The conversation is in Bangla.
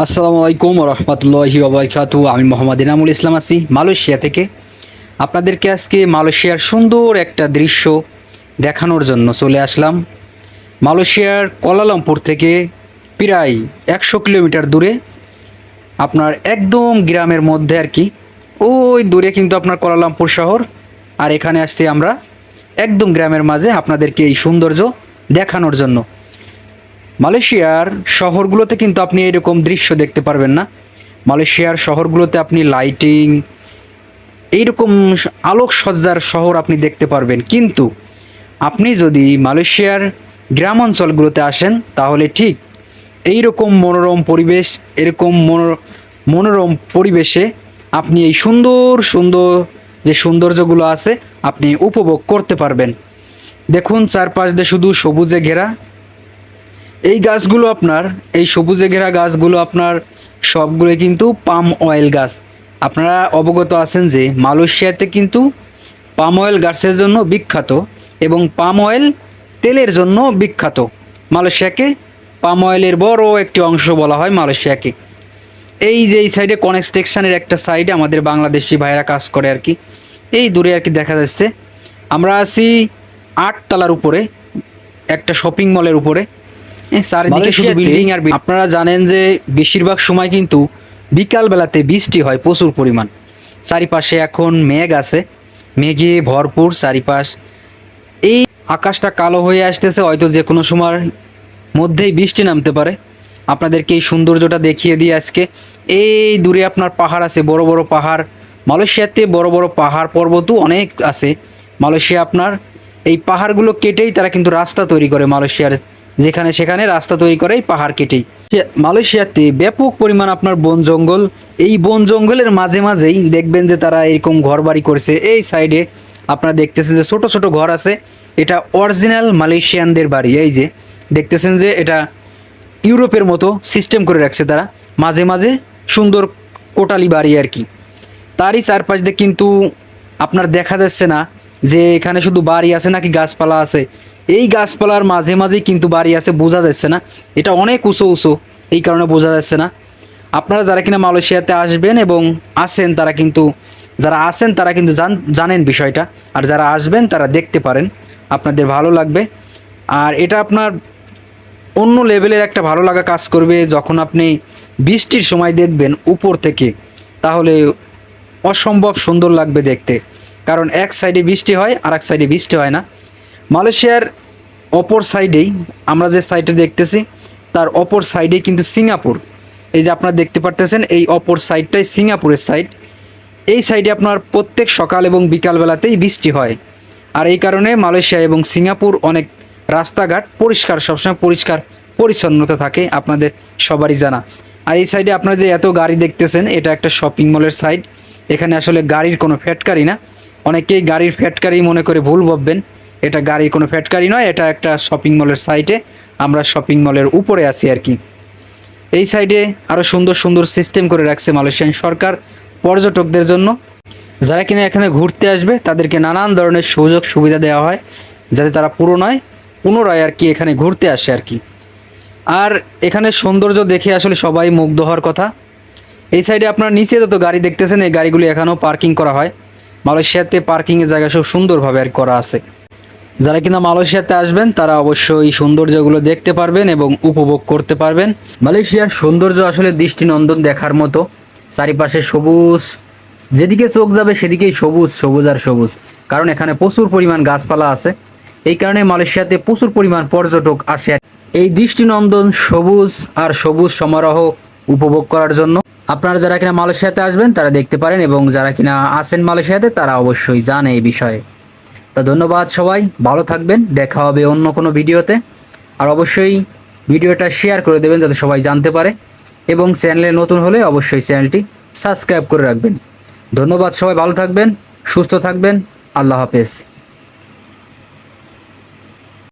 আসসালামু আলাইকুম রহমতুল্লাহি ওবরকাতু আমি মোহাম্মদ ইনামুল ইসলাম আছি মালয়েশিয়া থেকে। আপনাদেরকে আজকে মালয়েশিয়ার সুন্দর একটা দৃশ্য দেখানোর জন্য চলে আসলাম। মালয়েশিয়ার কোলালামপুর থেকে প্রায় একশো কিলোমিটার দূরে আপনার একদম গ্রামের মধ্যে আর কি। ওই দূরে কিন্তু আপনার কোলালামপুর শহর। আর এখানে আসছি আমরা একদম গ্রামের মাঝে আপনাদেরকে এই সৌন্দর্য দেখানোর জন্য। মালয়েশিয়ার শহরগুলোতে কিন্তু আপনি এরকম দৃশ্য দেখতে পারবেন না। মালয়েশিয়ার শহরগুলোতে আপনি লাইটিং এইরকম আলোকসজ্জার শহর আপনি দেখতে পারবেন। কিন্তু আপনি যদি মালয়েশিয়ার গ্রাম অঞ্চলগুলোতে আসেন, তাহলে ঠিক এই রকম মনোরম পরিবেশ, এরকম মনো- মনোরম পরিবেশে আপনি এই সুন্দর সুন্দর যে সৌন্দর্যগুলো আছে, আপনি উপভোগ করতে পারবেন। দেখুন, চারপাশ দিয়ে শুধু সবুজে ঘেরা। এই গাছগুলো আপনার, এই সবুজে ঘেরা গাছগুলো আপনার সবগুলো কিন্তু পাম অয়েল গাছ। আপনারা অবগত আছেন যে মালয়েশিয়াতে কিন্তু পাম অয়েল গাছের জন্য বিখ্যাত এবং পাম অয়েল তেলের জন্য বিখ্যাত। মালয়েশিয়াকে পাম অয়েলের বড় একটি অংশ বলা হয় মালয়েশিয়াকে। এই যে এই সাইডে কনস্ট্রাকশনের একটা সাইডে আমাদের বাংলাদেশি ভাইরা কাজ করে আর কি। এই দূরে আর কি দেখা যাচ্ছে। আমরা আছি আটতলার উপরে, একটা শপিং মলের উপরে। চারিদিকে শুধু বিল্ডিং আর আপনারা জানেন যে বেশিরভাগ সময় কিন্তু বিকাল বেলাতে বৃষ্টি হয় প্রচুর পরিমাণ। চারিপাশে এখন মেঘ আছে মেঘে ভরপুর চারিপাশ। এই আকাশটা কালো হয়ে আসতেছে হয়তো যে কোনো সময় মধ্যেই বৃষ্টি নামতে পারে। আপনাদেরকে এই সৌন্দর্যটা দেখিয়ে দিই আজকে। এই দূরে আপনার পাহাড় আছে বড় বড় পাহাড়। মালয়েশিয়াতে বড় বড় পাহাড় পর্বতও অনেক আছে। মালয়েশিয়া আপনার এই পাহাড়গুলো কেটেই তারা কিন্তু রাস্তা তৈরি করে মালয়েশিয়ার যেখানে সেখানে রাস্তা তৈরি করে এই পাহাড় কেটেই সে- মালয়েশিয়াতে ব্যাপক পরিমাণ আপনার বন জঙ্গল। এই বন জঙ্গলের মাঝে মাঝেই দেখবেন যে তারা এরকম ঘর বাড়ি করছে। এই সাইডে আপনারা দেখতেছেন যে ছোট ছোট ঘর আছে। এটা অরিজিনাল মালয়েশিয়ানদের বাড়ি। এই যে দেখতেছেন যে এটা ইউরোপের মতো সিস্টেম করে রাখছে তারা। মাঝে মাঝে সুন্দর কোটালি বাড়ি আর কি। তারই চারপাশ দিয়ে কিন্তু আপনার দেখা যাচ্ছে না যে এখানে শুধু বাড়ি আছে নাকি গাছপালা আছে। এই গাছপালার মাঝে মাঝেই কিন্তু বাড়ি আছে, বোঝা যাচ্ছে না। এটা অনেক উঁচু উঁচু, এই কারণে বোঝা যাচ্ছে না। আপনারা যারা কিনা মালয়েশিয়াতে আসবেন এবং আসেন তারা কিন্তু, যারা আসেন তারা কিন্তু জান, জানেন বিষয়টা। আর যারা আসবেন, তারা দেখতে পারেন, আপনাদের ভালো লাগবে। আর এটা আপনার অন্য লেভেলের একটা ভালো লাগা কাজ করবে যখন আপনি বৃষ্টির সময় দেখবেন উপর থেকে। তাহলে অসম্ভব সুন্দর লাগবে দেখতে। কারণ এক সাইডে বৃষ্টি হয় আর এক সাইডে বৃষ্টি হয় না। মালয়েশিয়ার অপর সাইডেই আমরা যে সাইডে দেখতেছি, তার অপর সাইডেই কিন্তু সিঙ্গাপুর। এই যে আপনারা দেখতে পারতেছেন, এই অপর সাইডটাই সিঙ্গাপুরের সাইড। এই সাইডে আপনার প্রত্যেক সকাল এবং বিকালবেলাতেই বৃষ্টি হয়। আর এই কারণে মালয়েশিয়া এবং সিঙ্গাপুর অনেক রাস্তাঘাট পরিষ্কার, সবসময় পরিষ্কার, পরিচ্ছন্নতা থাকে আপনাদের সবারই জানা। আর এই সাইডে আপনারা যে এত গাড়ি দেখতেছেন, এটা একটা শপিং মলের সাইড। এখানে আসলে গাড়ির কোনো ফ্যাটকারি না। অনেকেই গাড়ির ফ্যাটকারি মনে করে ভুল ভাববেন। এটা গাড়ির কোনো ফ্যাটকারি নয়, এটা একটা শপিং মলের সাইটে আমরা শপিং মলের উপরে আছি আর কি। এই সাইডে আরও সুন্দর সুন্দর সিস্টেম করে রাখছে মালয়েশিয়ান সরকার পর্যটকদের জন্য। যারা কিনা এখানে ঘুরতে আসবে, তাদেরকে নানান ধরনের সুযোগ সুবিধা দেওয়া হয়, যাতে তারা পুরো নয়, পুনরায় আর কি এখানে ঘুরতে আসে আর কি। আর এখানে সৌন্দর্য দেখে আসলে সবাই মুগ্ধ হওয়ার কথা। এই সাইডে আপনার নিচে যত গাড়ি দেখতেছেন, এই গাড়িগুলি এখানেও পার্কিং করা হয়। মালয়েশিয়াতে পার্কিংয়ের জায়গা সব সুন্দরভাবে আর করা আছে। যারা কিনা মালয়েশিয়াতে আসবেন, তারা অবশ্যই সৌন্দর্যগুলো দেখতে পারবেন এবং উপভোগ করতে পারবেন। মালয়েশিয়ার সৌন্দর্য আসলে দৃষ্টিনন্দন দেখার মতো। চারিপাশে সবুজ, যেদিকে চোখ যাবে সেদিকেই সবুজ সবুজ আর সবুজ। কারণ এখানে প্রচুর পরিমাণ গাছপালা আছে। এই কারণে মালয়েশিয়াতে প্রচুর পরিমাণ পর্যটক আসে এই দৃষ্টিনন্দন সবুজ আর সবুজ সমারোহ উপভোগ করার জন্য। আপনারা যারা কিনা মালয়েশিয়াতে আসবেন, তারা দেখতে পারেন এবং যারা কিনা আসেন মালয়েশিয়াতে, তারা অবশ্যই জানে এই বিষয়ে। তো ধন্যবাদ সবাই, ভালো থাকবেন, দেখা হবে অন্য কোনো ভিডিওতে। আর অবশ্যই ভিডিওটা শেয়ার করে দেবেন যাতে সবাই জানতে পারে। এবং চ্যানেলে নতুন হলে অবশ্যই চ্যানেলটি সাবস্ক্রাইব করে রাখবেন। ধন্যবাদ সবাই, ভালো থাকবেন, সুস্থ থাকবেন, আল্লাহ হাফেজ।